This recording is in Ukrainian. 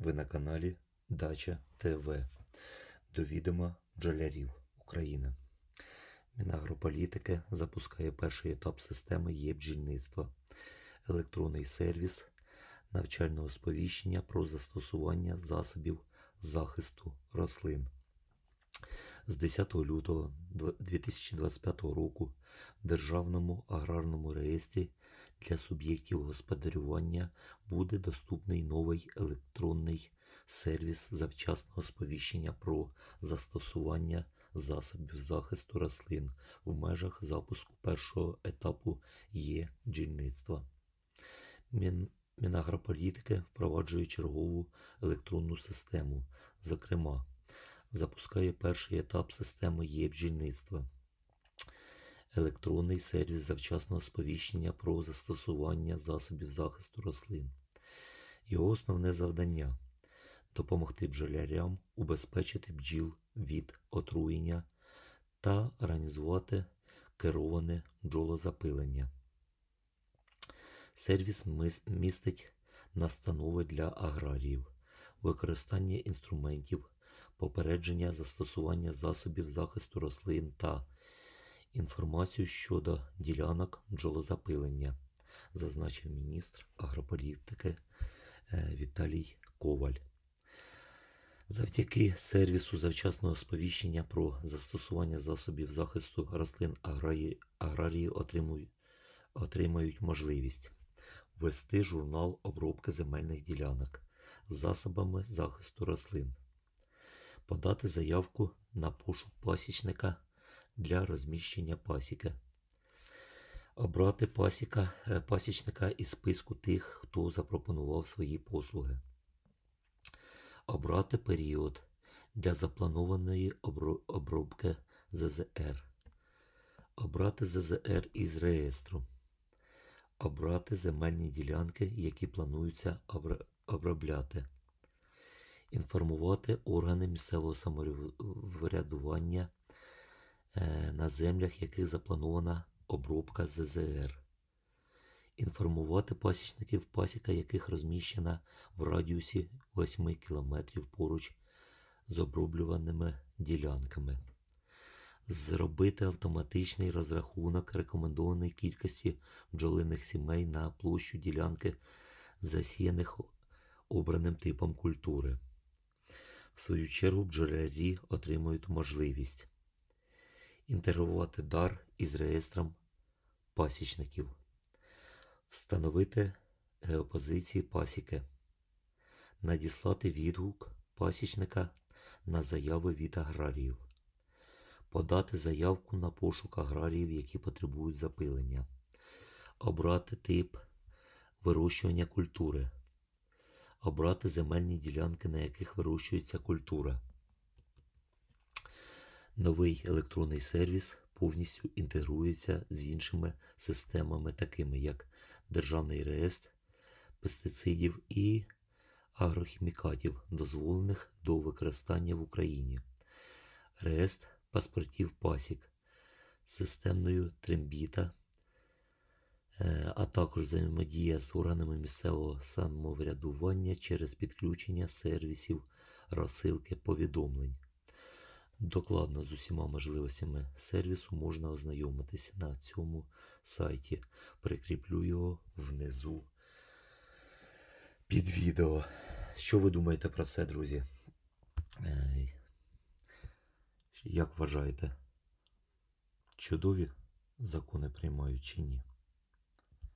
Ви на каналі Дача ТВ. До відома бджолярів України. Мінагрополітики запускає перший етап системи є-бджільництва. Електронний сервіс навчального сповіщення про застосування засобів захисту рослин. З 10 лютого 2025 року в Державному аграрному реєстрі для суб'єктів господарювання буде доступний новий електронний сервіс завчасного сповіщення про застосування засобів захисту рослин в межах запуску першого етапу є бджільництва. Мін... Мінагрополітики впроваджує чергову електронну систему, зокрема, запускає перший етап системи є бджільництва. Електронний сервіс завчасного сповіщення про застосування засобів захисту рослин. Його основне завдання допомогти бджолярям убезпечити бджіл від отруєння та організувати кероване бджолозапилення. Сервіс містить настанови для аграріїв, використання інструментів, попередження застосування засобів захисту рослин та інформацію щодо ділянок бджолозапилення, зазначив міністр агрополітики е, Віталій Коваль. Завдяки сервісу завчасного сповіщення про застосування засобів захисту рослин аграрії, аграрії отримують, отримають можливість вести журнал обробки земельних ділянок з засобами захисту рослин, подати заявку на пошук пасічника для розміщення пасіки, обрати пасіка, е, пасічника із списку тих, хто запропонував свої послуги, обрати період для запланованої обробки ЗЗР, обрати ЗЗР із реєстру, обрати земельні ділянки, які плануються обробляти, інформувати органи місцевого самоврядування на землях, яких запланована обробка ЗЗР. Інформувати пасічників, пасіка яких розміщена в радіусі 8 км поруч з оброблюваними ділянками. Зробити автоматичний розрахунок рекомендованої кількості бджолиних сімей на площу ділянки, засіяних обраним типом культури. В свою чергу бджолярі отримують можливість інтегрувати дар із реєстром пасічників, встановити геопозиції пасіки, надіслати відгук пасічника на заяви від аграріїв, подати заявку на пошук аграріїв, які потребують запилення, обрати тип вирощування культури, обрати земельні ділянки, на яких вирощується культура. Новий електронний сервіс повністю інтегрується з іншими системами, такими як Державний реєстр пестицидів і агрохімікатів, дозволених до використання в Україні, реєстр паспортів пасік, системною трембіта, е, а також взаємодія з органами місцевого самоврядування через підключення сервісів розсилки повідомлень. Докладно з усіма можливостями сервісу можна ознайомитися на цьому сайті. Прикріплю його внизу під відео. Що ви думаєте про це, друзі? Е, Як вважаєте, чудові закони приймають чи ні?